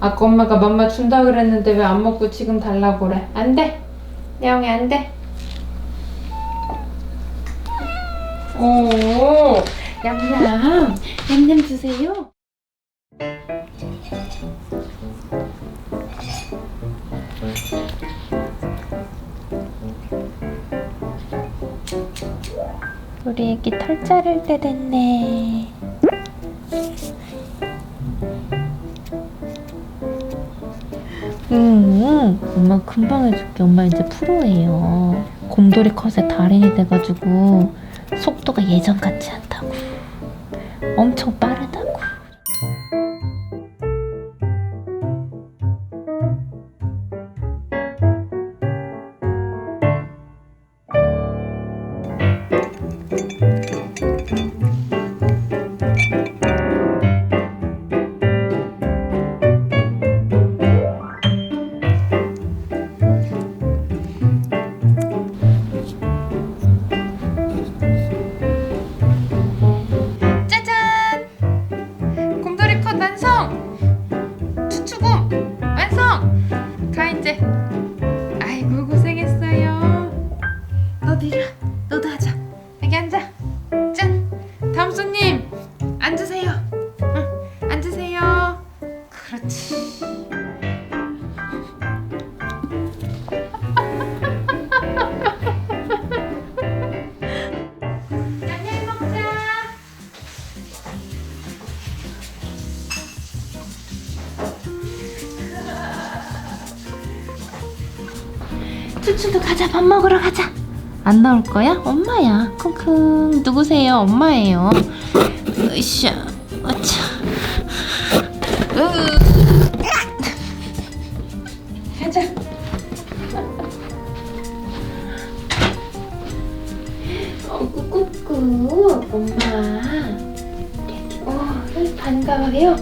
아까 엄마가 맘마 준다 그랬는데 왜 안 먹고 지금 달라고 그래? 안 돼. 야옹이 안 돼. 오, 얌얌, 얌얌 주세요. 우리 애기 털 자를 때 됐네. 음, 엄마 금방 해줄게. 엄마 이제 프로예요. 곰돌이 컷에 달인이 돼가지고 속도가 예전 같지 않다고. 엄청 빠르다 Okay. 쭈쭈도 가자. 밥 먹으러 가자. 안 나올 거야? 엄마야. 쿵쿵. 누구세요? 엄마예요. 으쌰. 어차. 가자. 꾸꾸꾸 엄마. 어 반가워요.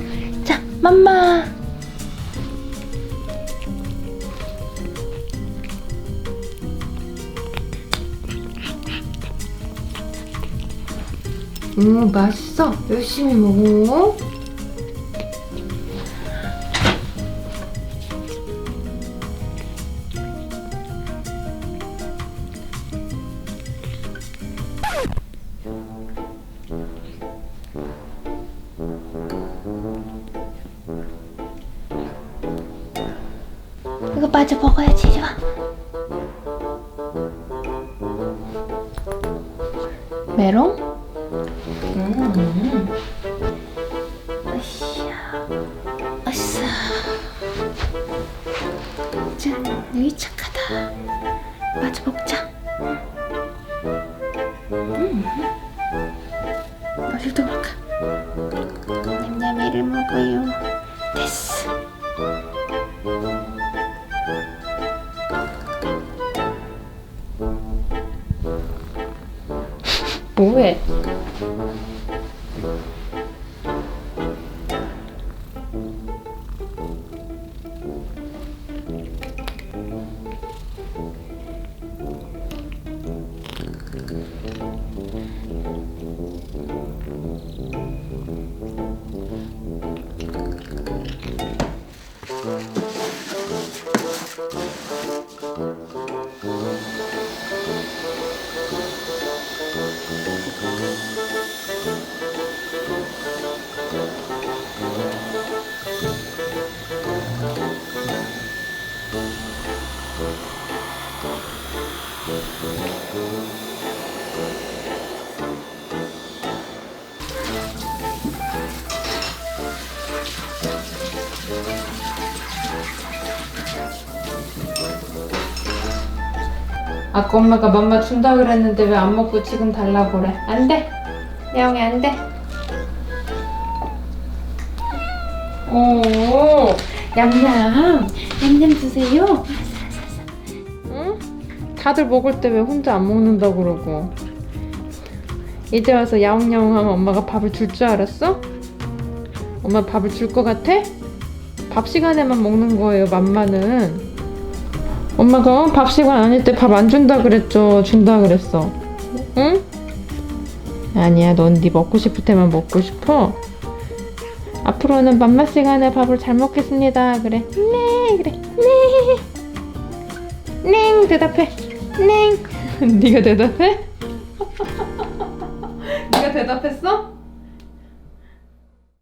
자 맘마 음 맛있어. 열심히 먹어. 이거 마저 먹어야지 이리 와 메롱? 음. 으쌰 으쌰 짠 여기 착하다. 마저 먹자. 음. 멀리 도망가 냠냠이를 먹어요. 됐어 뭐해? 아까 엄마가 맘마 준다 그랬는데 왜 안 먹고 지금 달라고 그래? 안 돼. 야옹이 안 돼. 오, 얌얌, 얌얌 주세요. 다들 먹을 때 왜 혼자 안 먹는다 그러고. 이제 와서 야옹야옹하면 엄마가 밥을 줄 줄 알았어? 엄마 밥을 줄 것 같아? 밥 시간에만 먹는 거예요 맘마는. 엄마가 어? 밥 시간 아닐 때 밥 안 준다 그랬죠. 준다 그랬어. 응? 아니야 넌 네 먹고 싶을 때만 먹고 싶어. 앞으로는 맘마 시간에 밥을 잘 먹겠습니다. 그래. 네 그래. 네. 네, 대답해. 랭. 네가 대답해? 네가 대답했어?